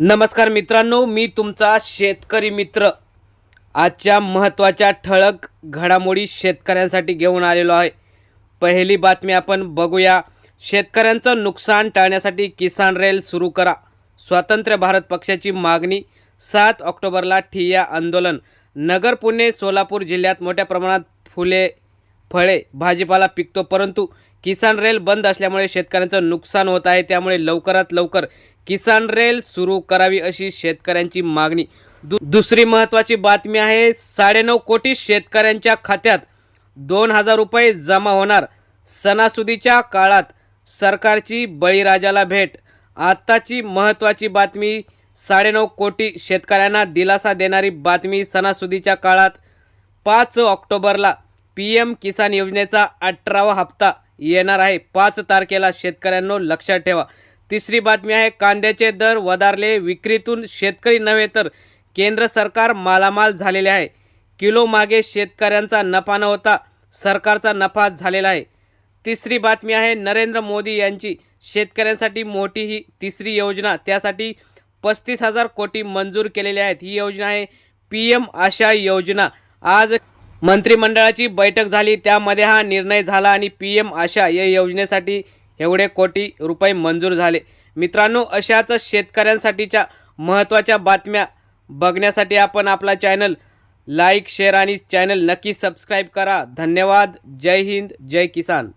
नमस्कार मित्रांनो मी तुमचा शेतकरी मित्र. आजच्या महत्त्वाच्या ठळक घडामोडी शेतकऱ्यांसाठी घेऊन आलेलो आहे. पहिली बातमी आपण बघूया. शेतकऱ्यांचं नुकसान टाळण्यासाठी किसान रेल सुरू करा. स्वातंत्र्य भारत पक्षाची मागणी सात ऑक्टोबरला ठिय्या आंदोलन. नगर पुणे सोलापूर जिल्ह्यात मोठ्या प्रमाणात फुले फळे भाजीपाला पिकतो परंतु किसान रेल बंद असल्यामुळे शेतकऱ्यांचं नुकसान होत आहे. त्यामुळे लवकरात लवकर किसान रेल सुरू करावी अशी शेतकऱ्यांची मागणी. दु दुसरी महत्त्वाची बातमी आहे साडेनऊ कोटी शेतकऱ्यांच्या खात्यात दोन हजार रुपये जमा होणार. सणासुदीच्या काळात सरकारची बळीराजाला भेट. आत्ताची महत्त्वाची बातमी साडेनऊ कोटी शेतकऱ्यांना दिलासा देणारी बातमी सणासुदीच्या काळात पाच ऑक्टोबरला पी एम किसान योजनेचा अठरावा हप्ता येणार आहे. पाच तारखेला शेतकऱ्यांनो लक्षात ठेवा. तिसरी बातमी आहे कांद्याचे दर वधारले विक्रीतून शेतकरी नव्हे तर केंद्र सरकार मालामाल झालेले आहे. किलो मागे शेतकऱ्यांचा नफा न होता सरकारचा नफा झालेला आहे. तिसरी बातमी आहे नरेंद्र मोदी यांची शेतकऱ्यांसाठी मोठी ही तिसरी योजना. त्यासाठी पस्तीस हजार कोटी मंजूर केलेले आहेत. ही योजना आहे पी एम आशा योजना. आज मंत्रिमंडळाची बैठक झाली. त्यामध्ये हा निर्णय झाला आणि पी एम आशा या योजनेसाठी एवढे कोटी रुपये मंजूर झाले. मित्रांनो अशाच शेतकऱ्यांसाठीच्या महत्त्वाच्या बातम्या बघण्यासाठी आपण आपला चॅनल लाईक शेअर आणि चॅनल नक्की सबस्क्राईब करा. धन्यवाद. जय हिंद. जय किसान.